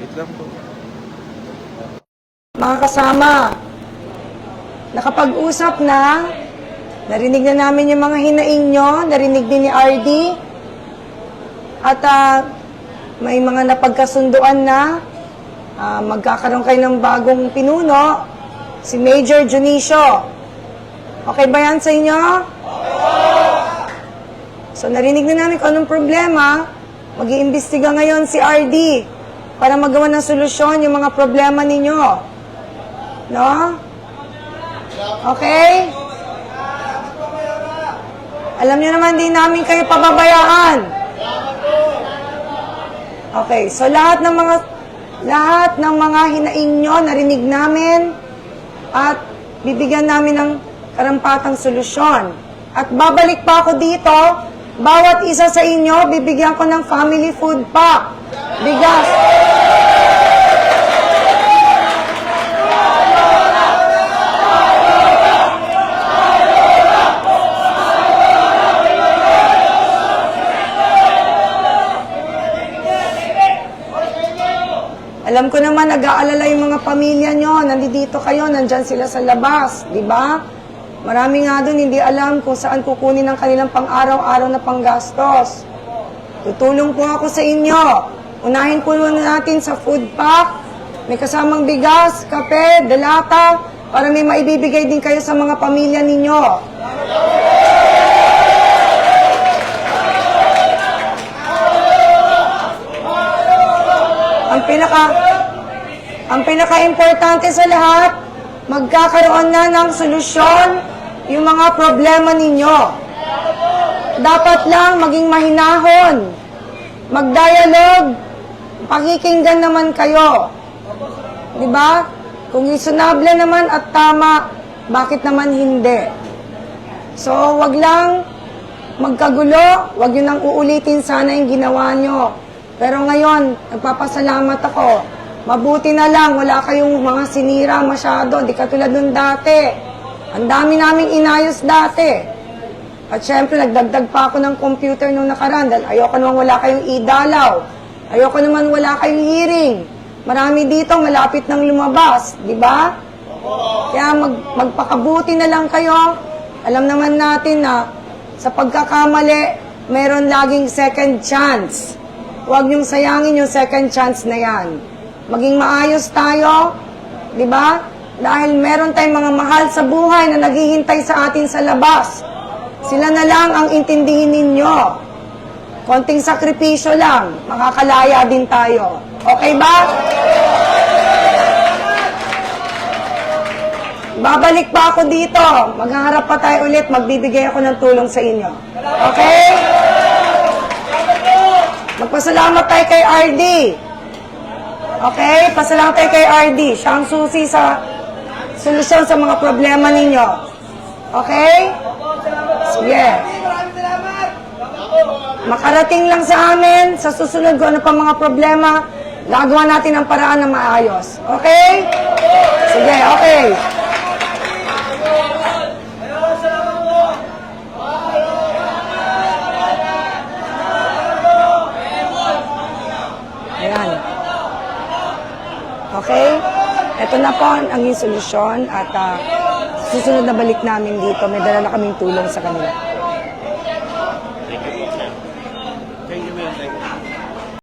Wait lang po. Mga kasama, nakapag-usap na, narinig na namin yung mga hinaing nyo, narinig din ni RD, at ah, may mga napagkasunduan na, Ah, magkakaroon kayo ng bagong pinuno, si Major Junicio. Okay ba yan sa inyo? So narinig na namin kung anong problema, mag-iimbestiga ngayon si RD para magawa ng solusyon yung mga problema ninyo. No? Okay? Alam niyo naman din namin kayo pababayaan. Okay, so lahat ng mga lahat ng mga hinaing nyo, narinig namin at bibigyan namin ng karampatang solusyon. At babalik pa ako dito, bawat isa sa inyo, bibigyan ko ng family food pack. Bigas. Alam ko naman, nag-aalala yung mga pamilya nyo, nandito kayo, nandyan sila sa labas, di ba? Marami nga doon hindi alam kung saan kukunin ang kanilang pang-araw-araw na panggastos. Tutulong po ako sa inyo. Unahin po natin sa food pack. May kasamang bigas, kape, dalata, para may maibibigay din kayo sa mga pamilya ninyo. Ang pinaka ang pinaka-importante sa lahat, magkakaroon na ng solusyon yung mga problema ninyo. Dapat lang maging mahinahon, magdialog, pakikinggan naman kayo. 'Di ba? Kung isunable naman at tama, bakit naman hindi? So, wag lang magkagulo, wag yun nang uulitin sana yung ginawa nyo. Pero ngayon, nagpapasalamat ako. Mabuti na lang, wala kayong mga sinira masyado, di katulad nung dati. Ang dami naming inayos dati. At syempre, nagdagdag pa ako ng computer nung nakaraan dahil ayoko naman wala kayong idalaw. Ayoko naman wala kayong hearing. Marami dito, malapit nang lumabas, di ba? Kaya mag, magpakabuti na lang kayo. Alam naman natin na sa pagkakamali, meron laging second chance. Huwag niyong sayangin yung second chance na yan. Maging maayos tayo, di ba? Dahil meron tayong mga mahal sa buhay na naghihintay sa atin sa labas. Sila na lang ang intindihin ninyo. Konting sakripisyo lang, makakalaya din tayo. Okay ba? Babalik pa ako dito. Maghaharap pa tayo ulit. Magbibigay ako ng tulong sa inyo. Okay? Magpasalamat tayo kay RD. Okay? Pasalamat tayo kay RD. Siya ang susi sa solusyon sa mga problema ninyo. Okay? Sige. Makarating lang sa amin, sa susunod ko ano pa mga problema, gagawa natin ang paraan na maayos. Okay? Sige, okay. Ayan. Okay? Ito na po ang yung solusyon at ah, susunod na balik namin dito, may dala na kaming tulong sa kanila.